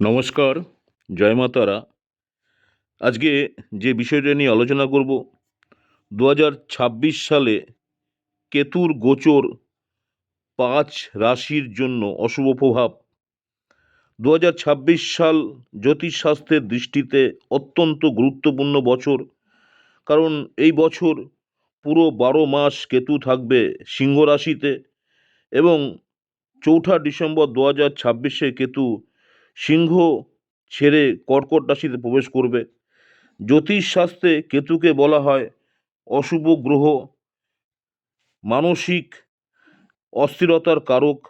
নমস্কার, জয় মা তারা। আজকে যে বিষয়টা নিয়ে আলোচনা করব দু সালে কেতুর গোচর পাঁচ রাশির জন্য অশুভ প্রভাব। দু সাল জ্যোতিষশাস্ত্রের দৃষ্টিতে অত্যন্ত গুরুত্বপূর্ণ বছর, কারণ এই বছর পুরো বারো মাস কেতু থাকবে সিংহ রাশিতে এবং চৌঠা ডিসেম্বর দু হাজার ছাব্বিশে কেতু সিংহ ছেড়ে কর্কট রাশিতে প্রবেশ করবে। জ্যোতিষশাস্ত্রে কেতুকে বলা হয় অশুভ গ্রহ। মানসিক অস্থিরতার কারক।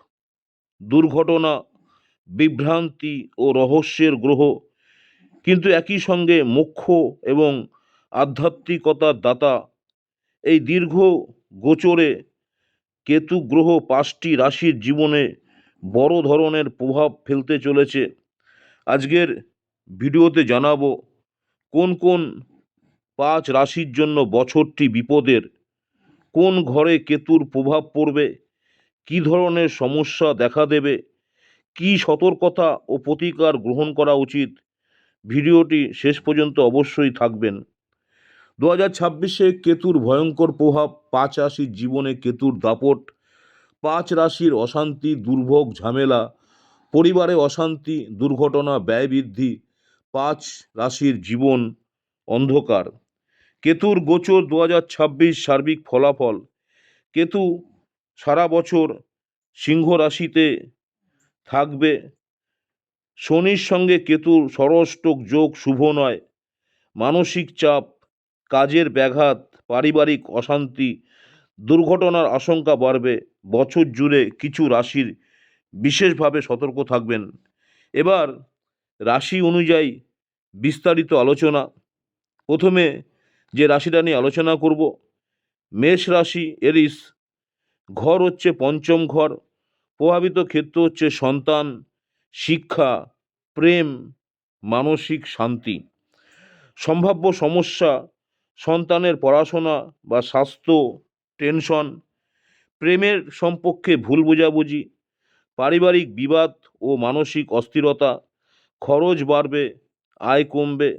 দুর্ঘটনা, বিভ্রান্তি ও রহস্যের গ্রহ। কিন্তু একই সঙ্গে মোক্ষ এবং আধ্যাত্মিকতার দাতা। এই দীর্ঘ গোচরে কেতু গ্রহ পাঁচটি রাশির জীবনে বড় ধরনের প্রভাব ফেলতে চলেছে। আজকের ভিডিওতে জানাব, কোন কোন পাঁচ রাশির জন্য বছরটি বিপদের? কোন ঘরে কেতুর প্রভাব পড়বে? কী ধরনের সমস্যা দেখা দেবে? কী সতর্কতা ও প্রতিকার গ্রহণ করা উচিত? ভিডিওটি শেষ পর্যন্ত অবশ্যই থাকবেন। দু হাজার ছাব্বিশে কেতুর ভয়ঙ্কর প্রভাব, পাঁচ রাশির জীবনে কেতুর দাপট পাঁচ রাশির অশান্তি, দুর্ভোগ, ঝামেলা, পরিবারে অশান্তি, দুর্ঘটনা, ব্যয় বৃদ্ধি, পাঁচ রাশির জীবন অন্ধকার। কেতুর গোচর দু হাজার ছাব্বিশ সার্বিক ফলাফল। কেতু সারা বছর সিংহ রাশিতে থাকবে। শনির সঙ্গে কেতুর ষড়ষ্টক যোগ শুভ নয়। মানসিক চাপ, কাজের ব্যাঘাত, পারিবারিক অশান্তি, দুর্ঘটনার আশঙ্কা বাড়বে। বছর জুড়ে কিছু রাশির বিশেষভাবে সতর্ক থাকবেন। এবার রাশি অনুযায়ী বিস্তারিত আলোচনা। প্রথমে যে রাশিটা নিয়ে আলোচনা করব, মেষ রাশি এরিস, ঘর হচ্ছে পঞ্চম ঘর, প্রভাবিত ক্ষেত্র হচ্ছে সন্তান, শিক্ষা, প্রেম, মানসিক শান্তি। সম্ভাব্য সমস্যা, সন্তানের পড়াশোনা বা স্বাস্থ্য, টেনশন প্রেমের সম্পর্কে ভুল বোঝাবুঝি, পারিবারিক বিবাদ ও মানসিক অস্থিরতা, খরচ বাড়বে, আয় কমবে,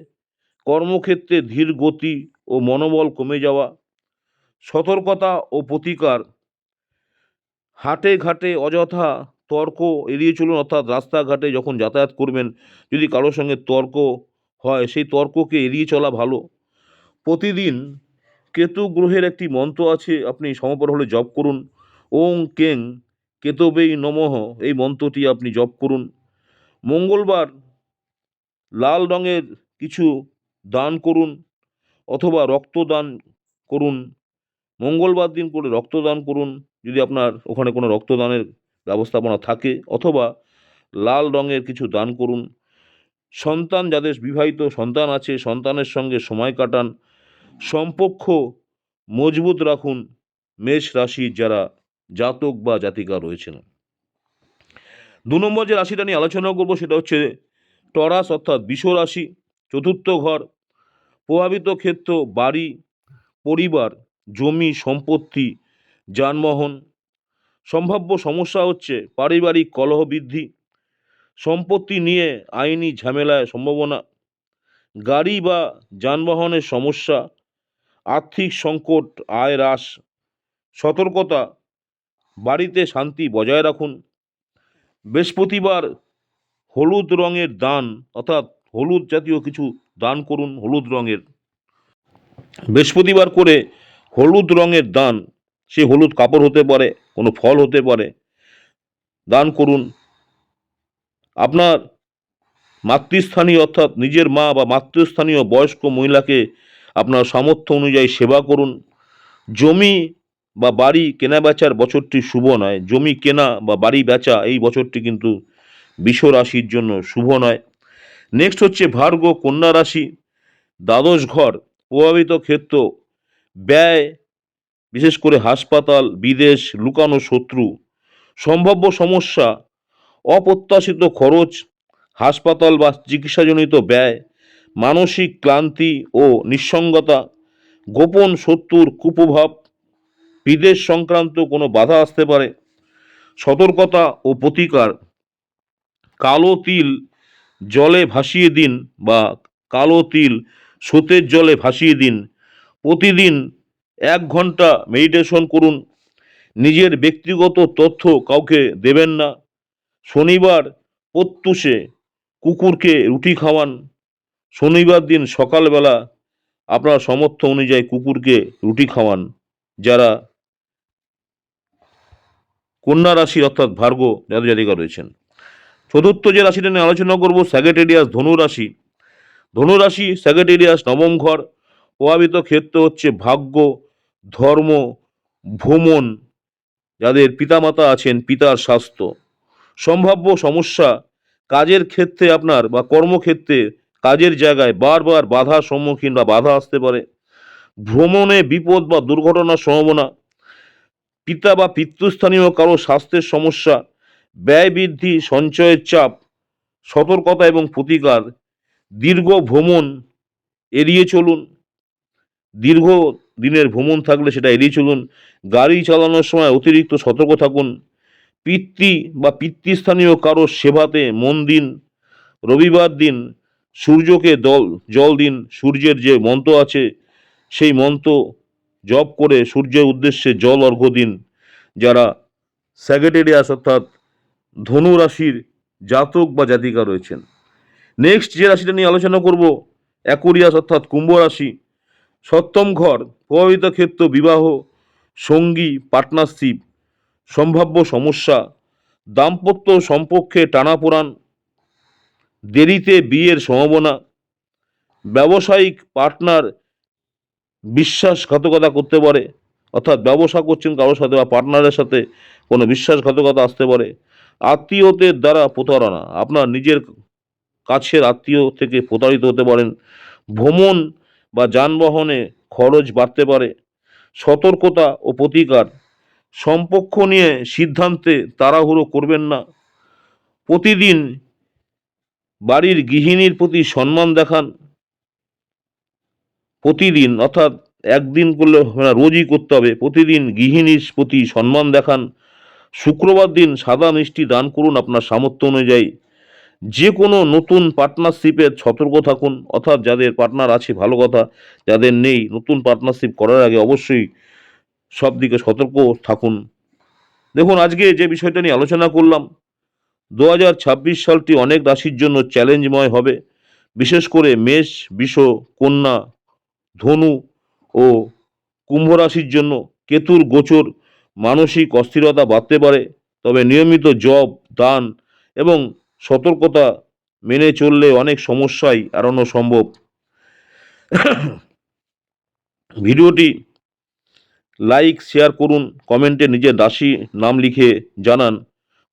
কর্মক্ষেত্রে ধীর গতি ও মনোবল কমে যাওয়া, সতর্কতা ও প্রতিকার, হাটে ঘাটে অযথা তর্ক এড়িয়ে চলুন, অর্থাৎ রাস্তাঘাটে যখন যাতায়াত করবেন, যদি কারোর সঙ্গে তর্ক হয়, সেই তর্ককে এড়িয়ে চলা ভালো। প্রতিদিন কেতু গ্রহের একটি মন্ত্র আছে, আপনি সমপর হলে জপ করুন। ওং কেং কেতবেই নমঃ, এই মন্ত্রটি আপনি জপ করুন। মঙ্গলবার লাল রঙের কিছু দান করুন অথবা রক্তদান করুন। মঙ্গলবার দিন করে রক্তদান করুন, যদি আপনার ওখানে কোনো রক্তদানের ব্যবস্থাপনা থাকে অথবা লাল রঙের কিছু দান করুন। সন্তান যাদের বিবাহিত সন্তান আছে, সন্তানের সঙ্গে সময় কাটান। সম্পর্ক মজবুত রাখুন মেষ রাশির যারা জাতক বা জাতিকা রয়েছেন। দু নম্বর যে রাশিটা নিয়ে আলোচনা করব সেটা হচ্ছে টরাস অর্থাৎ বিষ রাশি, চতুর্থ ঘর, প্রভাবিত ক্ষেত্র, বাড়ি, পরিবার, জমি, সম্পত্তি, যানবাহন। সম্ভাব্য সমস্যা হচ্ছে পারিবারিক কলহ বৃদ্ধি, সম্পত্তি নিয়ে আইনি ঝামেলায় সম্ভাবনা, গাড়ি বা যানবাহনের সমস্যা আর্থিক সংকট, আয় হ্রাস, সতর্কতা, বাড়িতে শান্তি বজায় রাখুন। বৃহস্পতিবার হলুদ রঙের দান, অর্থাৎ হলুদ জাতীয় কিছু দান করুন, হলুদ রঙের। বৃহস্পতিবার করে হলুদ রঙের দান, সে হলুদ কাপড় হতে পারে, কোনো ফল হতে পারে, দান করুন। আপনার মাতৃস্থানীয়, অর্থাৎ নিজের মা বা মাতৃস্থানীয় বয়স্ক মহিলাকে আপনার সামর্থ্য অনুযায়ী সেবা করুন। জমি বা বাড়ি কেনা বেচার বছরটি শুভ নয়। জমি কেনা বা বাড়ি বেচা এই বছরটি কিন্তু বিষ রাশির জন্য শুভ নয়। নেক্সট হচ্ছে ভার্গ, কন্যা রাশি, দ্বাদশ ঘর, প্রভাবিত ক্ষেত্র, ব্যয়, বিশেষ করে হাসপাতাল, বিদেশ, লুকানো শত্রু, সম্ভাব্য সমস্যা, অপ্রত্যাশিত খরচ, হাসপাতাল বা চিকিৎসাজনিত ব্যয় মানসিক ক্লান্তি ও নিঃসঙ্গতা, গোপন শত্রুর কুপ্রভাব, বিদেশ সংক্রান্ত কোনো বাধা আসতে পারে, সতর্কতা ও প্রতিকার, কালো তিল জলে ভাসিয়ে দিন বা কালো তিল স্রোতের জলে ভাসিয়ে দিন। প্রতিদিন এক ঘণ্টা মেডিটেশন করুন। নিজের ব্যক্তিগত তথ্য কাউকে দেবেন না। শনিবার প্রত্যুষে কুকুরকে রুটি খাওয়ান। শনিবার দিন সকালবেলা আপনার সমর্থ অনুযায়ী কুকুরকে রুটি খাওয়ান, যারা কন্যা রাশি অর্থাৎ ভার্গ জাতক জাতিকা রয়েছেন। চতুর্থ যে রাশিটা নিয়ে আলোচনা করব স্যাগেটেরিয়াস ধনু রাশি। ধনু রাশি স্যাগেটেরিয়াস নবম ঘর। প্রভাবিত ক্ষেত্র হচ্ছে ভাগ্য, ধর্ম, ভ্রমণ, যাদের পিতামাতা আছেন, পিতার স্বাস্থ্য। সম্ভাব্য সমস্যা কাজের ক্ষেত্রে আপনার বা কর্মক্ষেত্রে কাজের জায়গায় বারবার বাধার সম্মুখীন বা বাধা আসতে পারে। ভ্রমণে বিপদ বা দুর্ঘটনার সম্ভাবনা, পিতা বা পিতৃস্থানীয় কারও স্বাস্থ্যের সমস্যা, ব্যয় বৃদ্ধি, সঞ্চয়ের চাপ, সতর্কতা এবং প্রতিকার, দীর্ঘ ভ্রমণ এড়িয়ে চলুন। দীর্ঘ দিনের ভ্রমণ থাকলে সেটা এড়িয়ে চলুন। গাড়ি চালানোর সময় অতিরিক্ত সতর্ক থাকুন। পিতৃ বা পিতৃস্থানীয় কারও সেবাতে মন দিন। রবিবার দিন সূর্যকে দল, জল দিন, সূর্যের যে মন্ত্র আছে, সেই মন্ত্র জপ করে সূর্যের উদ্দেশ্যে জল অর্ঘ্য দিন। যারা স্যাগেটেরিয়াস অর্থাৎ ধনু রাশির জাতক বা জাতিকা রয়েছেন। নেক্সট যে রাশিটা নিয়ে আলোচনা করব অ্যাকুরিয়াস অর্থাৎ কুম্ভ রাশি। সপ্তম ঘর, প্রভাবিত ক্ষেত্র বিবাহ, সঙ্গী পার্টনারশিপ সম্ভাব্য সমস্যা, দাম্পত্য সম্পর্কে টানাপোড়ান দেরিতে বিয়ের সম্ভাবনা, ব্যবসায়িক পার্টনার বিশ্বাসঘাতকতা করতে পারে, অর্থাৎ ব্যবসা করছেন কারোর সাথে বা পার্টনারের সাথে কোনো বিশ্বাসঘাতকতা আসতে পারে, আত্মীয়দের দ্বারা প্রতারণা, আপনার নিজের কাছের আত্মীয় থেকে প্রতারিত হতে পারেন, ভ্রমণ বা যানবাহনে খরচ বাড়তে পারে, সতর্কতা ও প্রতিকার, সম্পর্ক নিয়ে সিদ্ধান্তে তাড়াহুড়ো করবেন না, প্রতিদিন বাড়ির গৃহিণীর প্রতি সম্মান দেখান। প্রতিদিন, অর্থাৎ একদিন করলে রোজই করতে হবে। প্রতিদিন গৃহিণীর প্রতি সম্মান দেখান। শুক্রবার দিন সাদা মিষ্টি দান করুন আপনার সামর্থ্য অনুযায়ী। যে কোনো নতুন পার্টনারশিপের সতর্ক থাকুন, অর্থাৎ যাদের পার্টনার আছে, ভালো কথা, যাদের নেই, নতুন পার্টনারশিপ করার আগে অবশ্যই সব দিকে সতর্ক থাকুন। দেখুন, আজকে যে বিষয়টা নিয়ে আলোচনা করলাম দু হাজার ছাব্বিশ সালটি অনেক রাশির জন্য চ্যালেঞ্জময় হবে। বিশেষ করে মেষ, বিষ, কন্যা, ধনু ও কুম্ভ রাশির জন্য কেতুর গোচর মানসিক অস্থিরতা বাড়তে পারে। তবে নিয়মিত জব দান এবং সতর্কতা মেনে চললে অনেক সমস্যাই এড়ানো সম্ভব। ভিডিওটি লাইক, শেয়ার করুন, কমেন্টে নিজের রাশি নাম লিখে জানান।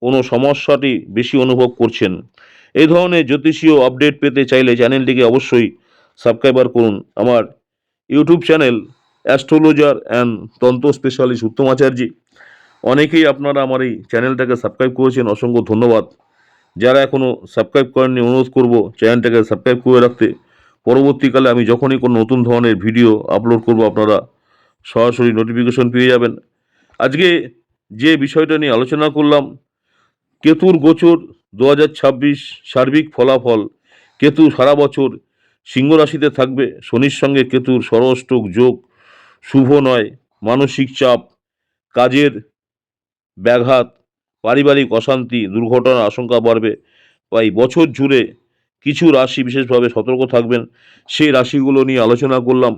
কোনো সমস্যাটি বেশি অনুভব করছেন? এই ধরনের জ্যোতিষীয় আপডেট পেতে চাইলে চ্যানেলটিকে অবশ্যই সাবস্ক্রাইবার করুন। আমার YouTube channel astrologer and tantra specialist Uttam Acharjee. অনেকেই আপনারা আমার এই চ্যানেলটাকে সাবস্ক্রাইব করেছেন, অসংখ্য ধন্যবাদ। যারা এখনও সাবস্ক্রাইব করেননি, অনুরোধ করব চ্যানেলটাকে সাবস্ক্রাইব করে রাখতে। পরবর্তীকালে আমি যখনই কোনো নতুন ধরনের ভিডিও আপলোড করব, আপনারা সরাসরি নোটিফিকেশন পেয়ে যাবেন। আজকে যে বিষয়টা নিয়ে আলোচনা করলাম কেতুর গোচর দু হাজার ছাব্বিশ সার্বিক ফলাফল। কেতু সারা বছর সিংহ রাশিতে থাকবে। শনির সঙ্গে কেতুর ষড়ষ্টক যোগ শুভ নয়। মানসিক চাপ, কাজের ব্যাঘাত, পারিবারিক অশান্তি, দুর্ঘটনার আশঙ্কা বাড়বে। তাই বছর জুড়ে কিছু রাশি বিশেষভাবে সতর্ক থাকবেন। সেই রাশিগুলো নিয়ে আলোচনা করলাম।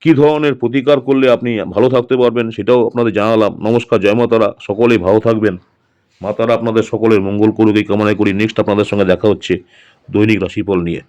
কী ধরনের প্রতিকার করলে আপনি ভালো থাকতে পারবেন সেটাও আপনাদের জানালাম। নমস্কার জয়মাতারা সকলেই ভালো থাকবেন। মাতারা আপনাদের সকলের মঙ্গল করুক, এই কামনা করি। নেক্সট আপনাদের সঙ্গে দেখা হচ্ছে দৈনিক রাশিফল নিয়ে।